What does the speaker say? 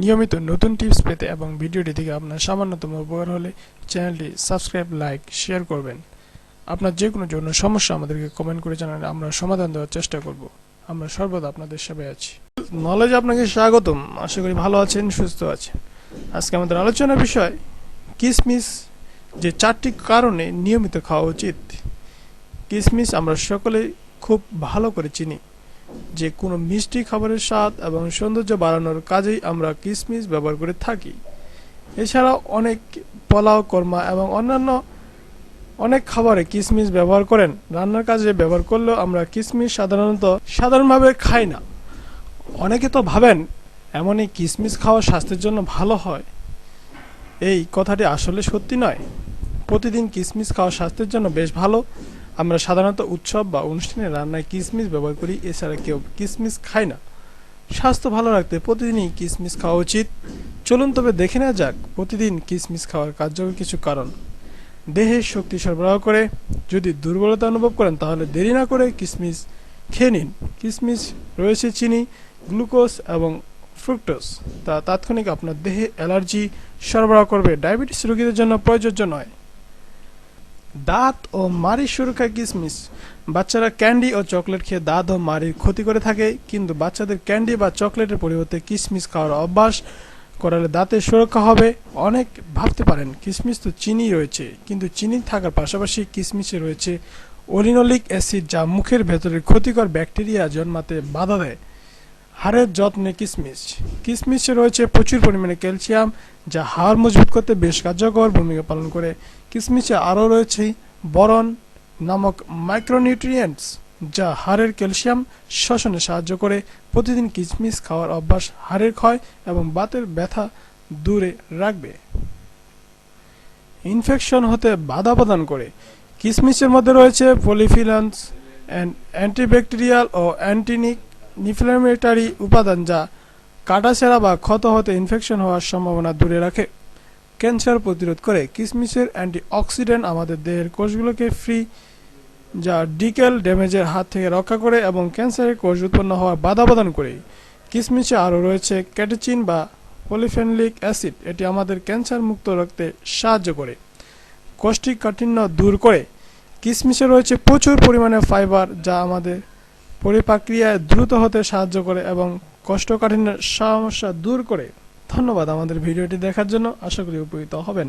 নিয়মিত নতুন টিপস পেতে এবং ভিডিওটি থেকে আপনার সামান্যতম উপকার হলে চ্যানেলটি সাবস্ক্রাইব লাইক শেয়ার করবেন। আপনার যে কোনো জন্য সমস্যা আমাদেরকে কমেন্ট করে জানালে আমরা সমাধান দেওয়ার চেষ্টা করব। আমরা সর্বদা আপনাদের সেবায় আছি। নলেজ আপনাকে স্বাগতম। আশা করি ভালো আছেন, সুস্থ আছেন। আজকে আমাদের আলোচনার বিষয়, কিসমিস যে চারটি কারণে নিয়মিত খাওয়া উচিত। কিসমিস আমরা সকলে খুব ভালো করে চিনি। যে কোনো মিষ্টি খাবারের স্বাদ এবং সৌন্দর্য বাড়ানোর কাজেই আমরা কিসমিস ব্যবহার করে থাকি। এছাড়াও অনেক পোলাও, কর্মা এবং অন্যান্য অনেক খাবারে কিসমিস ব্যবহার করেন। রান্নার কাজে ব্যবহার করলেও আমরা কিসমিস সাধারণত সাধারণভাবে খাই না। অনেকে তো ভাবেন এমনই কিসমিস খাওয়া স্বাস্থ্যের জন্য ভালো হয়। এই কথাটি আসলে সত্যি নয়। প্রতিদিন কিসমিস খাওয়া স্বাস্থ্যের জন্য বেশ ভালো। আমরা সাধারণত উৎসব বা অনুষ্ঠানে রান্নায় কিসমিস ব্যবহার করি, এছাড়া কেউ কিসমিস খায় না। স্বাস্থ্য ভালো রাখতে প্রতিদিনই কিসমিস খাওয়া উচিত। চলুন তবে দেখে নেওয়া যাক প্রতিদিন কিসমিস খাওয়ার কার্যকর কিছু কারণ। দেহে শক্তি সরবরাহ করে। যদি দুর্বলতা অনুভব করেন, তাহলে দেরি না করে কিসমিস খেয়ে নিন। কিসমিস রয়েছে চিনি, গ্লুকোজ এবং ফ্রুক্টোজ। তা তাৎক্ষণিক আপনার দেহে অ্যালার্জি সরবরাহ করবে। ডায়াবেটিস রোগীদের জন্য প্রযোজ্য নয়। দাঁত ও মাড়ির সুরক্ষায় কিসমিস। বাচ্চারা ক্যান্ডি ও চকলেট খেয়ে দাঁত ও মাড়ির ক্ষতি করে থাকে, কিন্তু বাচ্চাদের ক্যান্ডি বা চকলেটের পরিবর্তে কিসমিস খাওয়ার অভ্যাস করালে দাঁতের সুরক্ষা হবে। অনেক ভাবতে পারেন, কিসমিস তো চিনি রয়েছে, কিন্তু চিনি থাকার পাশাপাশি কিসমিসে রয়েছে ওলিনোলিক অ্যাসিড যা মুখের ভেতরের ক্ষতিকর ব্যাকটেরিয়া জন্মাতে বাধা দেয়। হাড়ের যত্নে কিসমিস। কিসমিসে রয়েছে প্রচুর পরিমাণে ক্যালসিয়াম, যা হাড় মজবুত করতে বেশ কার্যকর ভূমিকা পালন করে। কিসমিসে আরও রয়েছে বরন নামক মাইক্রোনিউট্রিয়েন্টস যা হাড়ের ক্যালসিয়াম শোষণে সাহায্য করে। প্রতিদিন কিসমিস খাওয়ার অভ্যাস হাড়ের ক্ষয় এবং বাতের ব্যথা দূরে রাখবে। ইনফেকশন হতে বাধা প্রদান করে। কিসমিসের মধ্যে রয়েছে পলিফিলান্স অ্যান্ড অ্যান্টিব্যাকটেরিয়াল ও অ্যান্টিনিক ইনফ্ল্যামেটারি উপাদান যা কাটাছেঁড়া বা ক্ষত হতে ইনফেকশন হওয়ার সম্ভাবনা দূরে রাখে। ক্যান্সার প্রতিরোধ করে কিসমিসের অ্যান্টিঅক্সিডেন্ট আমাদের দেহের কোষগুলোকে ফ্রি যা ডিকেল ড্যামেজের হাত থেকে রক্ষা করে এবং ক্যান্সারের কোষ উৎপন্ন হওয়ার বাধা প্রদান করে। কিসমিসে আরও রয়েছে ক্যাটেচিন বা পলিফেনলিক অ্যাসিড। এটি আমাদের ক্যান্সার মুক্ত রাখতে সাহায্য করে। কোষ্ঠীকাঠিন্য দূর করে। কিসমিসে রয়েছে প্রচুর পরিমাণে ফাইবার যা আমাদের পরিপাক্রিয়ায় দ্রুত হতে সাহায্য করে এবং কোষ্ঠকাঠিন্যের সমস্যা দূর করে। ধন্যবাদ আমাদের ভিডিওটি দেখার জন্য। আশা করি উপকৃত হবেন।